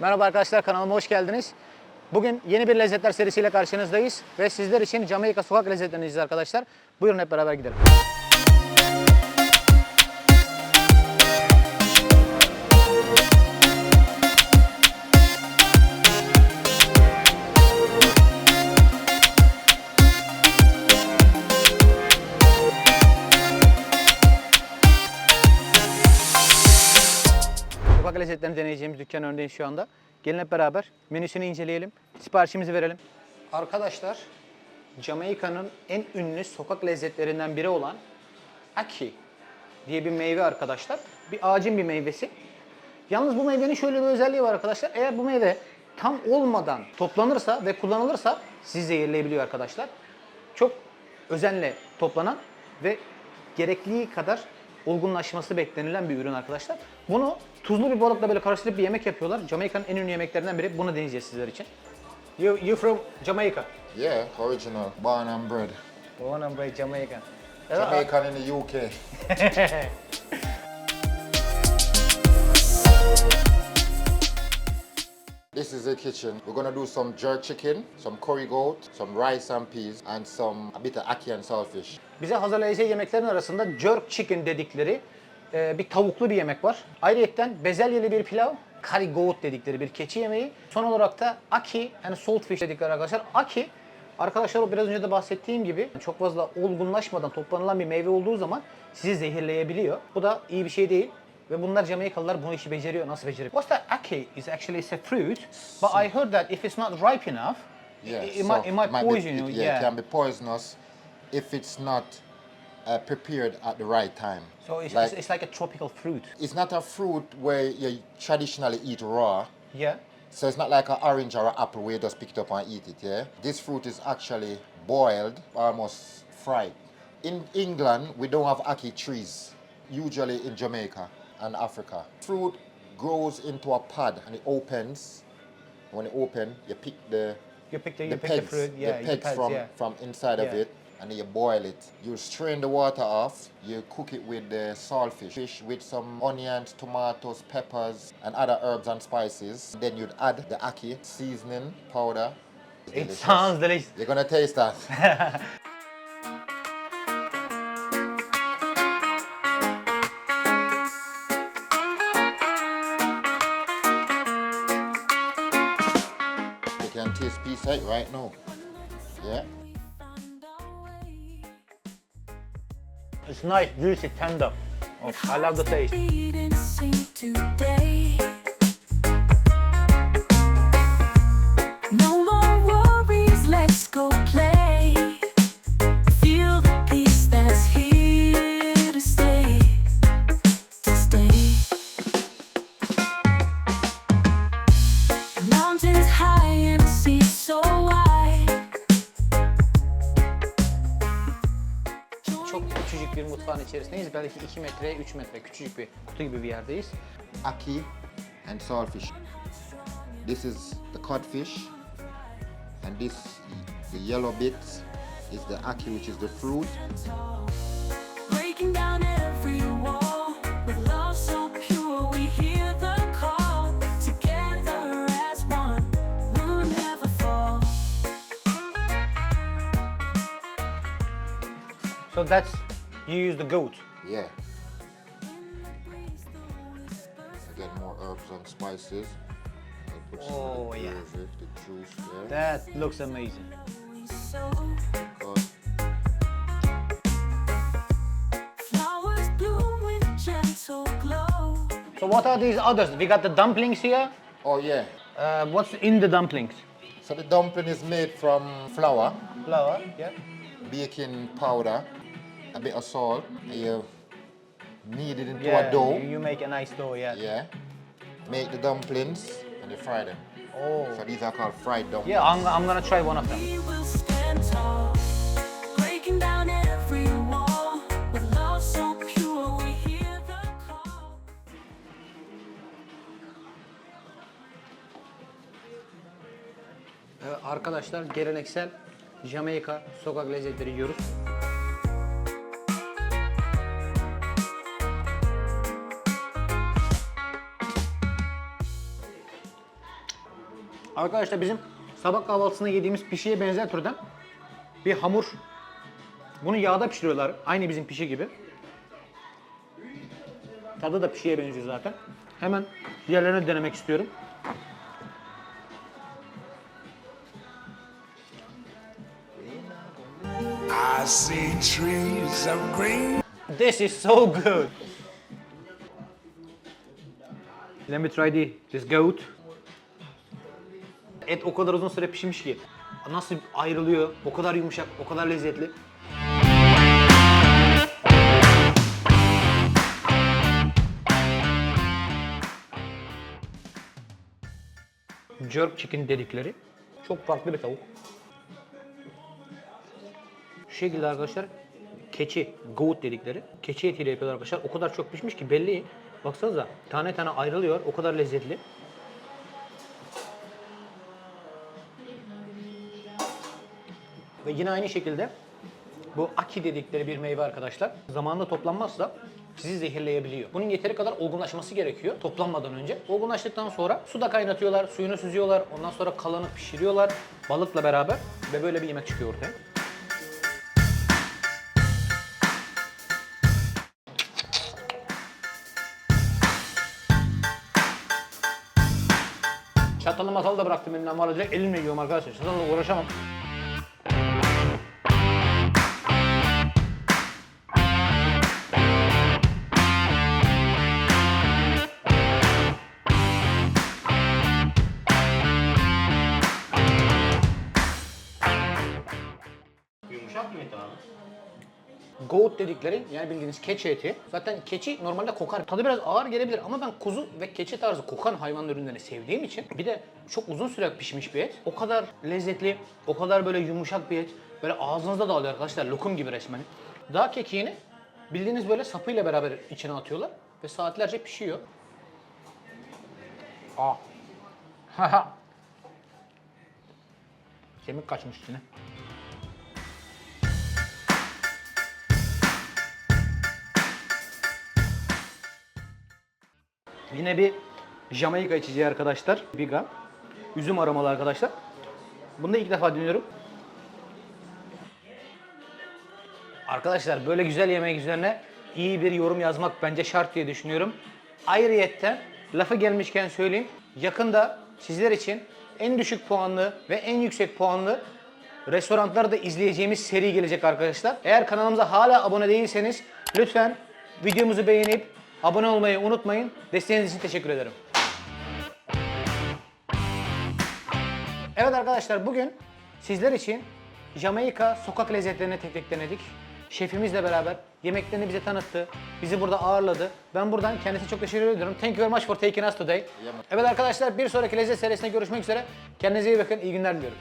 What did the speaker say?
Merhaba arkadaşlar kanalıma hoş geldiniz. Bugün yeni bir lezzetler serisiyle karşınızdayız ve sizler için Jamaika sokak lezzetlerini izleyeceğiz arkadaşlar. Buyurun hep beraber gidelim. Sokak lezzetlerini deneyeceğimiz dükkan önündeyiz şu anda. Gelin hep beraber menüsünü inceleyelim, siparişimizi verelim. Arkadaşlar, Jamaika'nın en ünlü sokak lezzetlerinden biri olan Aki diye bir meyve arkadaşlar. Bir ağacın bir meyvesi. Yalnız bu meyvenin şöyle bir özelliği var arkadaşlar. Eğer bu meyve tam olmadan toplanırsa ve kullanılırsa sizi zehirleyebiliyor arkadaşlar. Çok özenle toplanan ve gerekliği kadar olgunlaşması beklenilen bir ürün arkadaşlar. Bunu tuzlu bir balıkla böyle karıştırıp bir yemek yapıyorlar. Jamaika'nın en ünlü yemeklerinden biri. Bunu deneyeceğiz sizler için. You, you from Jamaica? Yeah, original, born and bred. Born and bred Jamaica. Jamaican in the UK. This is the kitchen. We're gonna do some jerk chicken, some curry goat, some rice and peas, and some a bit of ackee and saltfish. Bize hazırlayacağı yemeklerin arasında jerk chicken dedikleri e, bir tavuklu bir yemek var. Ayrıyeten bezelyeli bir pilav, curry goat dedikleri bir keçi yemeği. Son olarak da aki, yani saltfish dedikleri arkadaşlar. Aki, arkadaşlar o biraz önce de bahsettiğim gibi çok fazla olgunlaşmadan toplanılan bir meyve olduğu zaman sizi zehirleyebiliyor. Bu da iyi bir şey değil. Ve bunlar Jamaikalılar bu işi beceriyor. Nasıl beceriyor? What's that aki is actually it's a fruit, but I heard that if it's not ripe enough, Yeah, it, it so might, it might be- poison you. it- yeah, it can be poisonous if it's not uh, prepared at the right time. So it's, like, it's, it's like a tropical fruit. it's not a fruit where you traditionally eat raw. Yeah. So it's not like an orange or an apple where you just pick it up and eat it, yeah? This fruit is actually boiled, almost fried. In England, we don't have ackee trees, usually in Jamaica and Africa. Fruit grows into a pod and it opens. When it opens, you pick the, You pick the, the you pick the fruit, yeah, the you pegs pads, from, yeah. from inside of Yeah. it and then you boil it. You strain the water off, you cook it with the saltfish, fish with some onions, tomatoes, peppers, and other herbs and spices. Then you'd add the ackee, seasoning, powder. It delicious. sounds delicious. You're gonna taste that. you can taste right, right now. Yeah. It's nice, juicy, tender. Oh, I love the taste. Mutfağın içerisindeyiz. Belki 2 metre, 3 metre küçücük bir kutu gibi bir yerdeyiz. Ackee and saltfish. This is the codfish, and this the yellow bit is the aki which is the fruit. Breaking down every wall with love so pure, we hear the call. Together as one, we'll never fall. So that's, you use the goat. Yeah. Again, more herbs and spices. I'll put some Oh, of the yeah. gravy, the juice there. That looks amazing. So flowers bloom with gentle glow. So what are these others? We got the dumplings here. Oh yeah. Uh, what's in the dumplings? So the dumpling is made from flour, Flour, yeah. baking powder, a bit of salt. and You knead it into Yeah, a dough. You, you make a nice dough, yeah. Yeah. Make the dumplings and you fry them. Oh. So these are called fried dumplings. Yeah, I'm, I'm gonna try one of them. We will stand tall, breaking down every wall with love so pure. We hear the call. Ee, arkadaşlar geleneksel Jamaika sokak lezzetleri yiyoruz. Arkadaşlar bizim sabah kahvaltısında yediğimiz pişiye benzer türden bir hamur. Bunu yağda pişiriyorlar. Aynı bizim pişi gibi. Tadı da pişiye benziyor zaten. Hemen diğerlerini denemek istiyorum. I see trees of green. This is so good. Let me try the, this goat. Et o kadar uzun süre pişmiş ki. Nasıl ayrılıyor, o kadar yumuşak, o kadar lezzetli. Jerk chicken dedikleri çok farklı bir tavuk. Şu şekilde arkadaşlar keçi, goat dedikleri keçi etiyle yapıyorlar arkadaşlar. O kadar çok pişmiş ki belli. Baksanıza tane tane ayrılıyor. O kadar lezzetli. Ve yine aynı şekilde bu aki dedikleri bir meyve arkadaşlar. Zamanında toplanmazsa sizi zehirleyebiliyor. Bunun yeteri kadar olgunlaşması gerekiyor toplanmadan önce. Olgunlaştıktan sonra suda kaynatıyorlar, suyunu süzüyorlar. Ondan sonra kalanı pişiriyorlar balıkla beraber ve böyle bir yemek çıkıyor ortaya. Çatalı masalı da bıraktım elimden var direkt elimle yiyorum arkadaşlar. Çatalla uğraşamam. Goat dedikleri yani bildiğiniz keçi eti. Zaten keçi normalde kokar. Tadı biraz ağır gelebilir ama ben kuzu ve keçi tarzı kokan hayvan ürünlerini sevdiğim için bir de çok uzun süre pişmiş bir et. O kadar lezzetli, o kadar böyle yumuşak bir et. Böyle ağzınızda dağılıyor arkadaşlar lokum gibi resmen. Dağ kekiğini bildiğiniz böyle sapıyla beraber içine atıyorlar ve saatlerce pişiyor. Aa. Haha. Kemik kaçmış içine. Yine bir Jamaika içeceği arkadaşlar. Biga. Üzüm aromalı arkadaşlar. Bunu da ilk defa deniyorum. Arkadaşlar böyle güzel yemek üzerine iyi bir yorum yazmak bence şart diye düşünüyorum. Ayrıyetten lafı gelmişken söyleyeyim. Yakında sizler için en düşük puanlı ve en yüksek puanlı restoranlarda izleyeceğimiz seri gelecek arkadaşlar. Eğer kanalımıza hala abone değilseniz lütfen videomuzu beğenip abone olmayı unutmayın. Desteğiniz için teşekkür ederim. Evet arkadaşlar bugün sizler için Jamaika sokak lezzetlerini tek tek denedik. Şefimizle beraber yemeklerini bize tanıttı. Bizi burada ağırladı. Ben buradan kendisine çok teşekkür ediyorum. Thank you very much for taking us today. Evet arkadaşlar bir sonraki lezzet serisinde görüşmek üzere. Kendinize iyi bakın. İyi günler diliyorum.